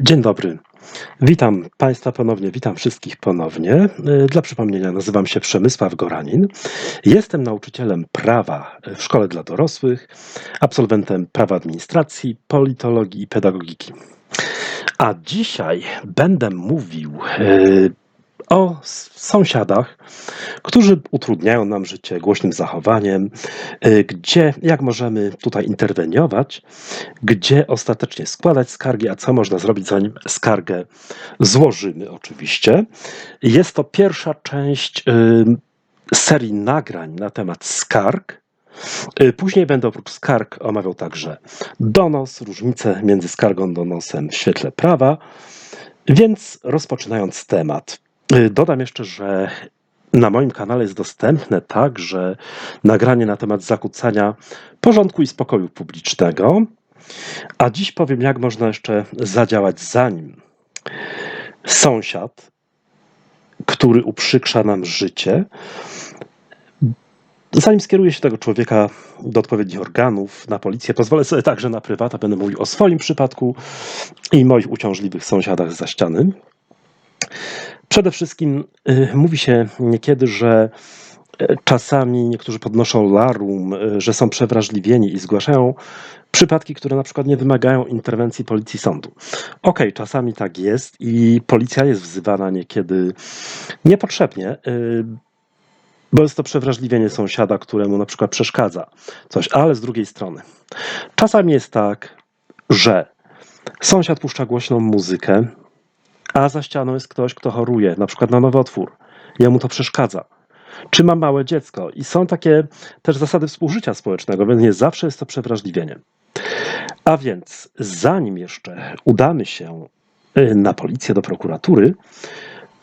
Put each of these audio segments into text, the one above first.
Dzień dobry. Witam Państwa ponownie, witam wszystkich ponownie. Y, Dla przypomnienia nazywam się Przemysław Goranin. Jestem nauczycielem prawa w szkole dla dorosłych, absolwentem prawa administracji, politologii i pedagogiki. A dzisiaj będę mówił y, o sąsiadach, którzy utrudniają nam życie głośnym zachowaniem, y, gdzie, jak możemy tutaj interweniować, gdzie ostatecznie składać skargi, a co można zrobić, zanim skargę złożymy, oczywiście. Jest to pierwsza część ym, serii nagrań na temat skarg. Y, Później będę oprócz skarg omawiał także donos, różnice między skargą a donosem w świetle prawa. Więc rozpoczynając temat, y, dodam jeszcze, że na moim kanale jest dostępne także nagranie na temat zakłócania porządku i spokoju publicznego. A dziś powiem, jak można jeszcze zadziałać, zanim sąsiad, który uprzykrza nam życie, zanim skieruje się tego człowieka do odpowiednich organów, na policję, pozwolę sobie także na prywata, będę mówił o swoim przypadku i moich uciążliwych sąsiadach za ściany. Przede wszystkim y, mówi się niekiedy, że y, czasami niektórzy podnoszą larum, y, że są przewrażliwieni i zgłaszają przypadki, które na przykład nie wymagają interwencji policji sądu. Okej, czasami tak jest i policja jest wzywana niekiedy niepotrzebnie, bo jest to przewrażliwienie sąsiada, któremu na przykład przeszkadza coś, ale z drugiej strony, czasami jest tak, że sąsiad puszcza głośną muzykę, a za ścianą jest ktoś, kto choruje, na przykład na nowotwór. Jemu to przeszkadza. Czy ma małe dziecko? I są takie też zasady współżycia społecznego, więc nie zawsze jest to przewrażliwienie. A więc, zanim jeszcze udamy się y, na policję, do prokuratury,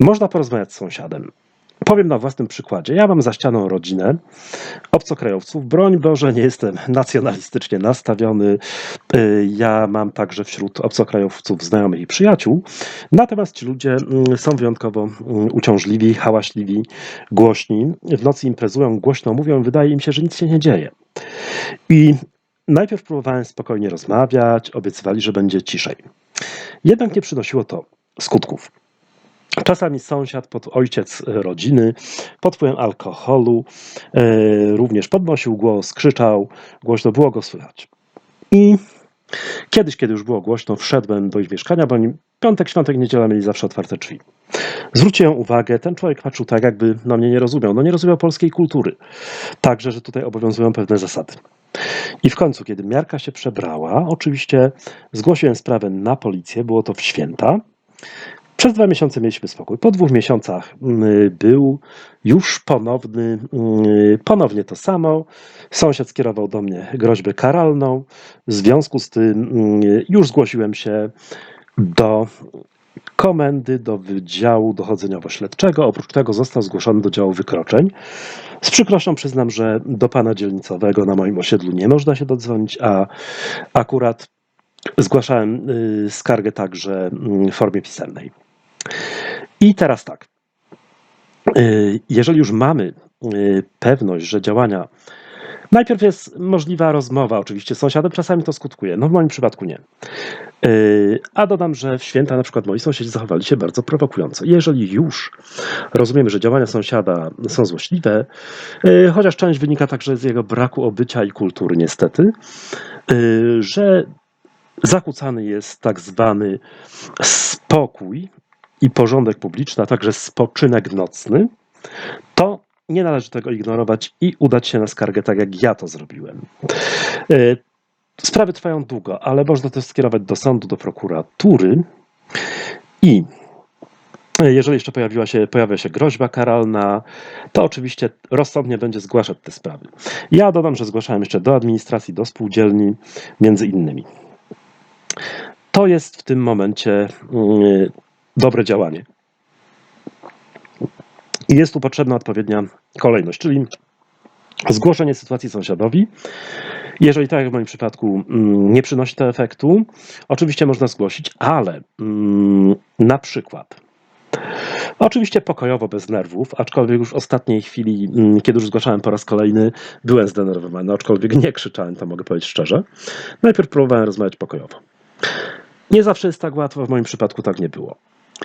można porozmawiać z sąsiadem. Powiem na własnym przykładzie. Ja mam za ścianą rodzinę obcokrajowców. Broń Boże, nie jestem nacjonalistycznie nastawiony. Y, Ja mam także wśród obcokrajowców znajomych i przyjaciół. Natomiast ci ludzie mm, są wyjątkowo mm, uciążliwi, hałaśliwi, głośni. W nocy imprezują, głośno mówią, wydaje im się, że nic się nie dzieje. I najpierw próbowałem spokojnie rozmawiać, obiecywali, że będzie ciszej. Jednak nie przynosiło to skutków. Czasami sąsiad, pod ojciec e, rodziny, pod wpływem alkoholu, e, również podnosił głos, krzyczał, głośno było go słychać. I kiedyś, kiedy już było głośno, wszedłem do ich mieszkania, bo oni piątek, świątek, niedziela mieli zawsze otwarte drzwi. Zwróciłem uwagę, ten człowiek patrzył tak, jakby na mnie nie rozumiał. No nie rozumiał polskiej kultury. Także, że tutaj obowiązują pewne zasady. I w końcu, kiedy miarka się przebrała, oczywiście zgłosiłem sprawę na policję, było to w święta. Przez dwa miesiące mieliśmy spokój. Po dwóch miesiącach mm, był już ponowny, mm, ponownie to samo. Sąsiad skierował do mnie groźbę karalną. W związku z tym mm, już zgłosiłem się do komendy, do Wydziału Dochodzeniowo-Śledczego. Oprócz tego został zgłoszony do działu wykroczeń. Z przykrością przyznam, że do pana dzielnicowego na moim osiedlu nie można się dodzwonić, a akurat zgłaszałem y, skargę także w formie pisemnej. I teraz tak. Y, Jeżeli już mamy y, pewność, że działania. Najpierw jest możliwa rozmowa, oczywiście z sąsiadem, czasami to skutkuje. No w moim przypadku nie. Y, A dodam, że w święta na przykład moi sąsiedzi zachowali się bardzo prowokująco. Jeżeli już rozumiemy, że działania sąsiada są złośliwe, chociaż część wynika także z jego braku obycia i kultury, niestety, że zakłócany jest tak zwany spokój i porządek publiczny, a także spoczynek nocny, to nie należy tego ignorować i udać się na skargę, tak jak ja to zrobiłem. Y, Sprawy trwają długo, ale można też skierować do sądu, do prokuratury i jeżeli jeszcze pojawiła się, pojawia się groźba karalna, to oczywiście rozsądnie będzie zgłaszać te sprawy. Ja dodam, że zgłaszałem jeszcze do administracji, do spółdzielni, między innymi. To jest w tym momencie mm, dobre działanie. I jest tu potrzebna odpowiednia kolejność, czyli zgłoszenie sytuacji sąsiadowi. Jeżeli tak jak w moim przypadku mm, nie przynosi to efektu, oczywiście można zgłosić, ale mm, na przykład Oczywiście pokojowo, bez nerwów, aczkolwiek już w ostatniej chwili, mm, kiedy już zgłaszałem po raz kolejny, byłem zdenerwowany, aczkolwiek nie krzyczałem, to mogę powiedzieć szczerze. Najpierw próbowałem rozmawiać pokojowo. Nie zawsze jest tak łatwo, w moim przypadku tak nie było.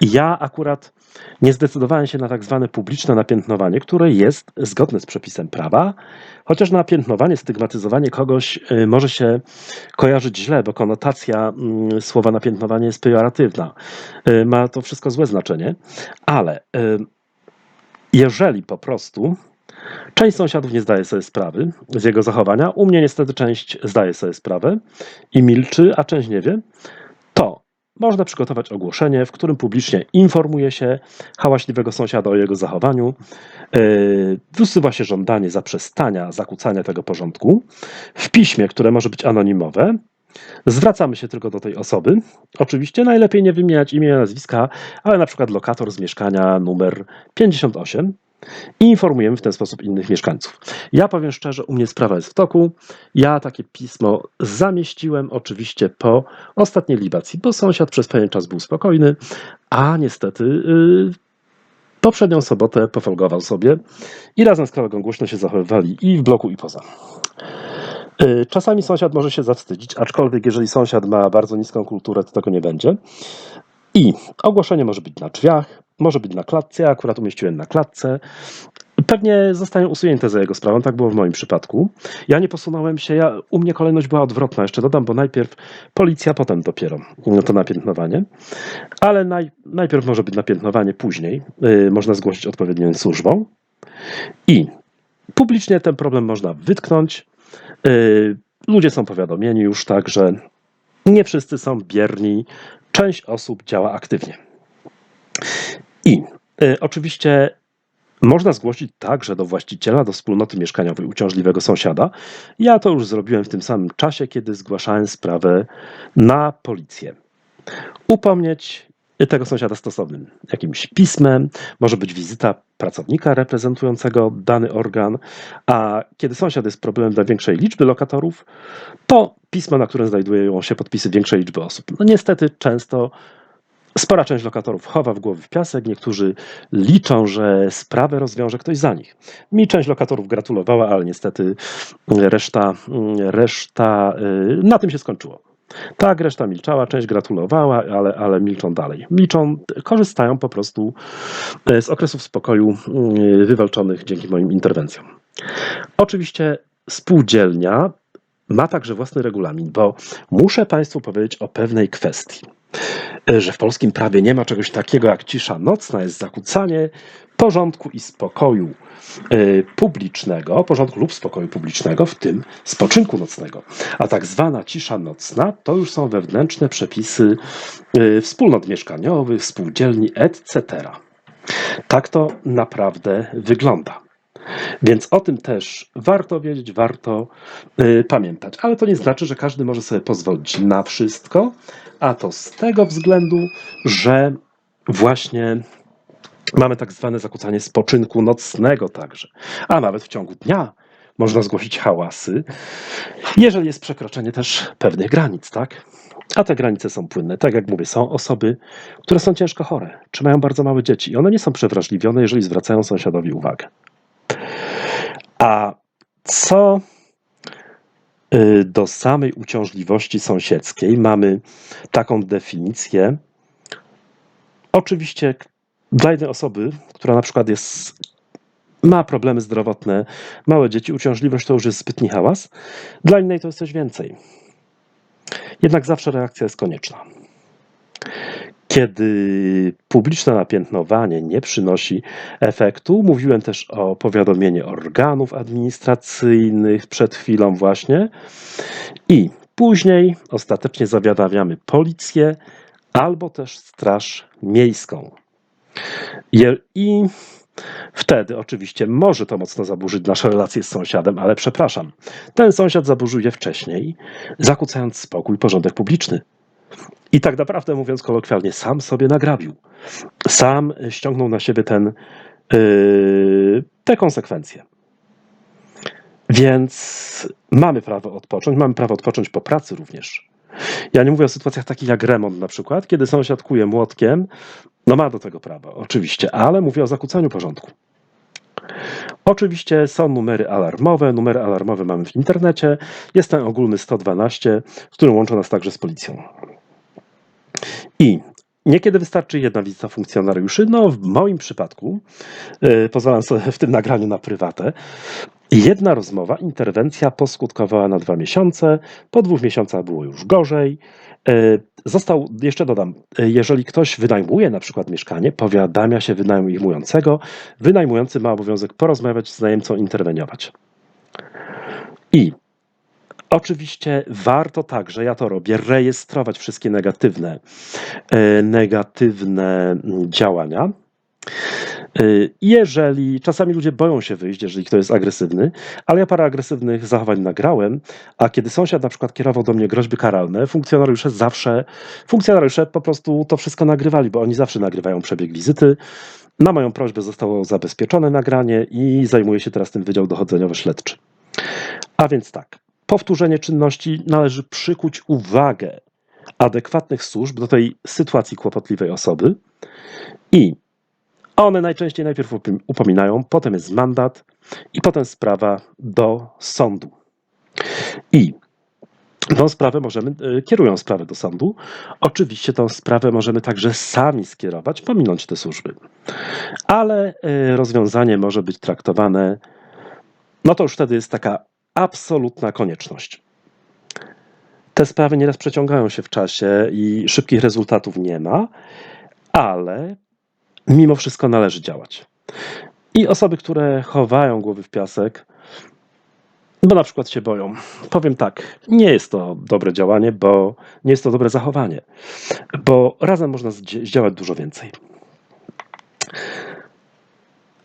Ja akurat nie zdecydowałem się na tak zwane publiczne napiętnowanie, które jest zgodne z przepisem prawa, chociaż napiętnowanie, stygmatyzowanie kogoś y, może się kojarzyć źle, bo konotacja mm, słowa napiętnowanie jest pejoratywna. Y, Ma to wszystko złe znaczenie, ale y, jeżeli po prostu część sąsiadów nie zdaje sobie sprawy z jego zachowania, u mnie niestety część zdaje sobie sprawę i milczy, a część nie wie, można przygotować ogłoszenie, w którym publicznie informuje się hałaśliwego sąsiada o jego zachowaniu, yy, wysuwa się żądanie zaprzestania zakłócania tego porządku w piśmie, które może być anonimowe. Zwracamy się tylko do tej osoby. Oczywiście najlepiej nie wymieniać imienia, nazwiska, ale na przykład lokator z mieszkania numer 58 i informujemy w ten sposób innych mieszkańców. Ja powiem szczerze, u mnie sprawa jest w toku. Ja takie pismo zamieściłem oczywiście po ostatniej libacji, bo sąsiad przez pewien czas był spokojny, a niestety yy, poprzednią sobotę pofolgował sobie i razem z kolegą głośno się zachowywali i w bloku, i poza. Yy, Czasami sąsiad może się zawstydzić, aczkolwiek jeżeli sąsiad ma bardzo niską kulturę, to tego nie będzie. I ogłoszenie może być na drzwiach, może być na klatce. Ja akurat umieściłem na klatce. Pewnie zostają usunięte za jego sprawą, tak było w moim przypadku. Ja nie posunąłem się, ja, u mnie kolejność była odwrotna, jeszcze dodam, bo najpierw policja, potem dopiero to napiętnowanie. Ale naj, najpierw może być napiętnowanie, później yy, można zgłosić odpowiednią służbą. I publicznie ten problem można wytknąć. Yy, ludzie są powiadomieni już tak, że nie wszyscy są bierni, część osób działa aktywnie. I y, oczywiście można zgłosić także do właściciela, do wspólnoty mieszkaniowej uciążliwego sąsiada. Ja to już zrobiłem w tym samym czasie, kiedy zgłaszałem sprawę na policję. Upomnieć tego sąsiada stosownym jakimś pismem, może być wizyta pracownika reprezentującego dany organ, a kiedy sąsiad jest problemem dla większej liczby lokatorów, to pismo, na którym znajdują się podpisy większej liczby osób. No niestety często Spora część lokatorów chowa w głowy w piasek, niektórzy liczą, że sprawę rozwiąże ktoś za nich. Mi część lokatorów gratulowała, ale niestety reszta, reszta y, na tym się skończyło. Tak, reszta milczała, część gratulowała, ale, ale milczą dalej. Milczą, korzystają po prostu y, z okresów spokoju y, wywalczonych dzięki moim interwencjom. Oczywiście spółdzielnia ma także własny regulamin, bo muszę Państwu powiedzieć o pewnej kwestii że w polskim prawie nie ma czegoś takiego jak cisza nocna, jest zakłócanie porządku i spokoju y, publicznego, porządku lub spokoju publicznego, w tym spoczynku nocnego. A tak zwana cisza nocna to już są wewnętrzne przepisy y, wspólnot mieszkaniowych, spółdzielni, etc. Tak to naprawdę wygląda. Więc o tym też warto wiedzieć, warto y, pamiętać. Ale to nie znaczy, że każdy może sobie pozwolić na wszystko, a to z tego względu, że właśnie mamy tak zwane zakłócanie spoczynku nocnego także, a nawet w ciągu dnia można zgłosić hałasy, jeżeli jest przekroczenie też pewnych granic, tak? A te granice są płynne. Tak jak mówię, są osoby, które są ciężko chore, czy mają bardzo małe dzieci i one nie są przewrażliwione, jeżeli zwracają sąsiadowi uwagę. A co y, do samej uciążliwości sąsiedzkiej, mamy taką definicję. Oczywiście dla jednej osoby, która na przykład jest, ma problemy zdrowotne, małe dzieci, uciążliwość to już jest zbytni hałas, dla innej to jest coś więcej. Jednak zawsze reakcja jest konieczna. Kiedy publiczne napiętnowanie nie przynosi efektu, mówiłem też o powiadomieniu organów administracyjnych przed chwilą właśnie i później ostatecznie zawiadamiamy policję albo też straż miejską. I Wtedy oczywiście może to mocno zaburzyć nasze relacje z sąsiadem, ale przepraszam, ten sąsiad zaburzył je wcześniej, zakłócając spokój, porządek publiczny. I tak naprawdę, mówiąc kolokwialnie, sam sobie nagrabił. Sam ściągnął na siebie ten, yy, te konsekwencje. Więc mamy prawo odpocząć, mamy prawo odpocząć po pracy również. Ja nie mówię o sytuacjach takich jak remont na przykład, kiedy sąsiad kuje młotkiem, no ma do tego prawo, oczywiście, ale mówię o zakłócaniu porządku. Oczywiście są numery alarmowe. Numery alarmowe mamy w internecie. Jest ten ogólny 112, z którym łączą nas także z policją. I niekiedy wystarczy jedna wizyta funkcjonariuszy. No, w moim przypadku, yy, pozwalam sobie w tym nagraniu na prywatę, jedna rozmowa, interwencja poskutkowała na dwa miesiące. Po dwóch miesiącach było już gorzej. Yy, Został, jeszcze dodam, yy, jeżeli ktoś wynajmuje na przykład mieszkanie, powiadamia się wynajmującego, wynajmujący ma obowiązek porozmawiać z najemcą, interweniować. I Oczywiście warto także, ja to robię, rejestrować wszystkie negatywne, e, negatywne mm, działania. E, Jeżeli czasami ludzie boją się wyjść, jeżeli ktoś jest agresywny, ale ja parę agresywnych zachowań nagrałem, a kiedy sąsiad na przykład kierował do mnie groźby karalne, funkcjonariusze zawsze, funkcjonariusze po prostu to wszystko nagrywali, bo oni zawsze nagrywają przebieg wizyty. Na moją prośbę zostało zabezpieczone nagranie i zajmuje się teraz tym Wydział Dochodzeniowo-Śledczy. A więc tak, powtórzenie czynności należy przykuć uwagę adekwatnych służb do tej sytuacji kłopotliwej osoby i one najczęściej najpierw upom- upominają, potem jest mandat i potem sprawa do sądu. I tą sprawę możemy, y, kierują sprawę do sądu. Oczywiście tą sprawę możemy także sami skierować, pominąć te służby. Ale y, rozwiązanie może być traktowane, no to już wtedy jest taka absolutna konieczność. Te sprawy nieraz przeciągają się w czasie i szybkich rezultatów nie ma, ale mimo wszystko należy działać. I osoby, które chowają głowy w piasek, bo na przykład się boją, powiem tak, nie jest to dobre działanie, bo nie jest to dobre zachowanie, bo razem można zdziałać dużo więcej.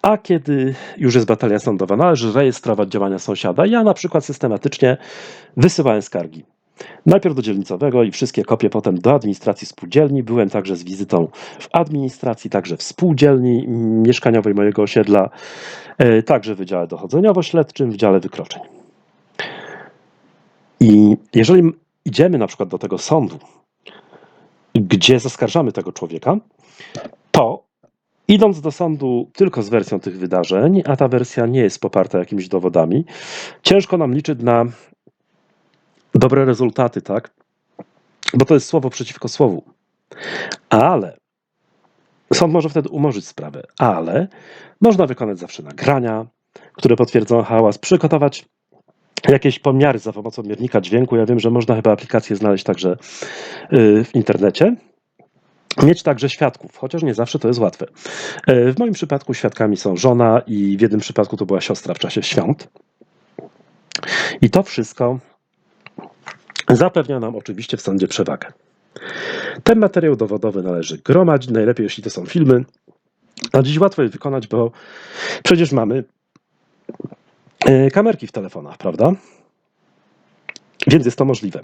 A kiedy już jest batalia sądowa, należy rejestrować działania sąsiada. Ja na przykład systematycznie wysyłałem skargi. Najpierw do dzielnicowego i wszystkie kopie potem do administracji spółdzielni. Byłem także z wizytą w administracji, także w spółdzielni mieszkaniowej mojego osiedla, e, także w Wydziale Dochodzeniowo-Śledczym, w Dziale Wykroczeń. I jeżeli idziemy na przykład do tego sądu, gdzie zaskarżamy tego człowieka, idąc do sądu tylko z wersją tych wydarzeń, a ta wersja nie jest poparta jakimiś dowodami, ciężko nam liczyć na dobre rezultaty, tak? Bo to jest słowo przeciwko słowu. Ale sąd może wtedy umorzyć sprawę, ale można wykonać zawsze nagrania, które potwierdzą hałas, przygotować jakieś pomiary za pomocą miernika dźwięku. Ja wiem, że można chyba aplikację znaleźć także y, w internecie. Mieć także świadków, chociaż nie zawsze to jest łatwe. Y, W moim przypadku świadkami są żona i w jednym przypadku to była siostra w czasie świąt. I to wszystko zapewnia nam oczywiście w sądzie przewagę. Ten materiał dowodowy należy gromadzić, najlepiej jeśli to są filmy. A dziś łatwo je wykonać, bo przecież mamy e, kamerki w telefonach, prawda? Więc jest to możliwe.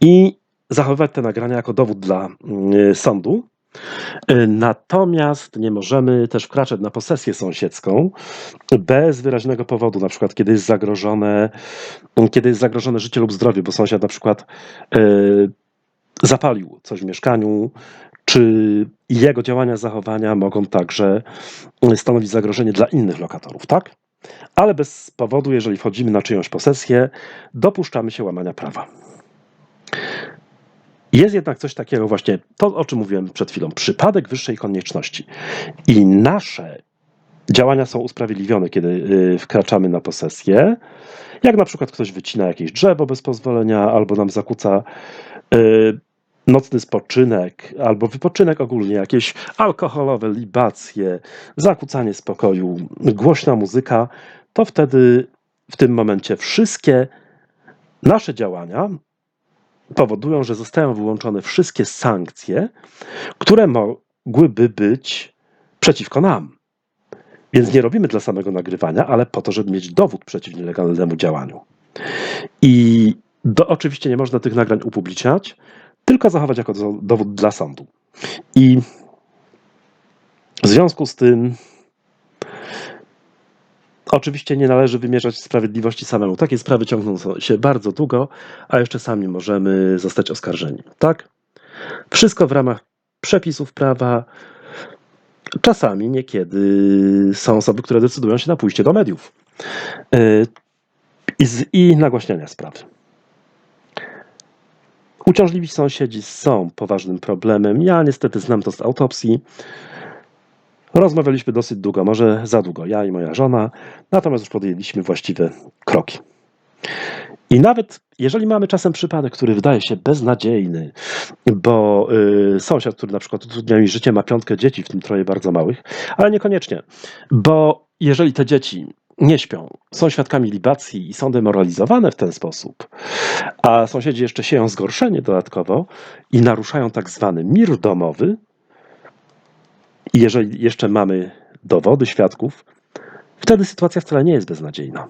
I zachowywać te nagrania jako dowód dla mm, sądu. E, Natomiast nie możemy też wkraczać na posesję sąsiedzką bez wyraźnego powodu, na przykład kiedy jest zagrożone, kiedy jest zagrożone życie lub zdrowie, bo sąsiad na przykład e, zapalił coś w mieszkaniu, czy jego działania, zachowania mogą także stanowić zagrożenie dla innych lokatorów, tak? Ale bez powodu, jeżeli wchodzimy na czyjąś posesję, dopuszczamy się łamania prawa. Jest jednak coś takiego właśnie, to o czym mówiłem przed chwilą, przypadek wyższej konieczności. I nasze działania są usprawiedliwione, kiedy y, wkraczamy na posesję. Jak na przykład ktoś wycina jakieś drzewo bez pozwolenia, albo nam zakłóca y, nocny spoczynek, albo wypoczynek ogólnie, jakieś alkoholowe libacje, zakłócanie spokoju, głośna muzyka, to wtedy w tym momencie wszystkie nasze działania powodują, że zostają wyłączone wszystkie sankcje, które mogłyby być przeciwko nam. Więc nie robimy dla samego nagrywania, ale po to, żeby mieć dowód przeciw nielegalnemu działaniu. I do, oczywiście nie można tych nagrań upubliczniać, tylko zachować jako do- dowód dla sądu. I w związku z tym oczywiście nie należy wymierzać sprawiedliwości samemu. Takie sprawy ciągną się bardzo długo, a jeszcze sami możemy zostać oskarżeni. Tak? Wszystko w ramach przepisów prawa. Czasami, niekiedy są osoby, które decydują się na pójście do mediów yy, i, z, i nagłaśniania sprawy. Uciążliwi sąsiedzi są poważnym problemem. Ja niestety znam to z autopsji. Rozmawialiśmy dosyć długo, może za długo, ja i moja żona, natomiast już podjęliśmy właściwe kroki. I nawet jeżeli mamy czasem przypadek, który wydaje się beznadziejny, bo y, sąsiad, który na przykład utrudnia mi życie, ma piątkę dzieci, w tym troje bardzo małych, ale niekoniecznie, bo jeżeli te dzieci nie śpią, są świadkami libacji i są demoralizowane w ten sposób, a sąsiedzi jeszcze sieją zgorszenie dodatkowo i naruszają tak zwany mir domowy, i jeżeli jeszcze mamy dowody świadków, wtedy sytuacja wcale nie jest beznadziejna.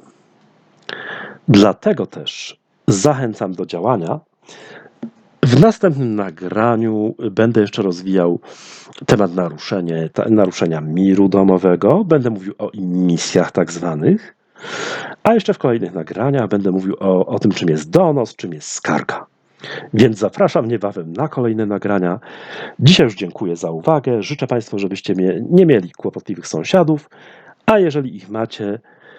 Dlatego też zachęcam do działania. W następnym nagraniu będę jeszcze rozwijał temat naruszenie, naruszenia miru domowego. Będę mówił o misjach tak zwanych. A jeszcze w kolejnych nagraniach będę mówił o, o tym, czym jest donos, czym jest skarga. Więc zapraszam niebawem na kolejne nagrania. Dzisiaj już dziękuję za uwagę. Życzę Państwu, żebyście nie mieli kłopotliwych sąsiadów, a jeżeli ich macie,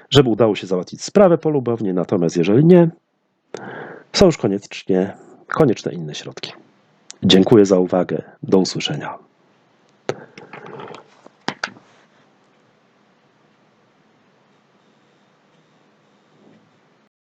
żeby udało się załatwić sprawę polubownie, natomiast jeżeli nie, są już koniecznie, konieczne inne środki. Dziękuję za uwagę. Do usłyszenia.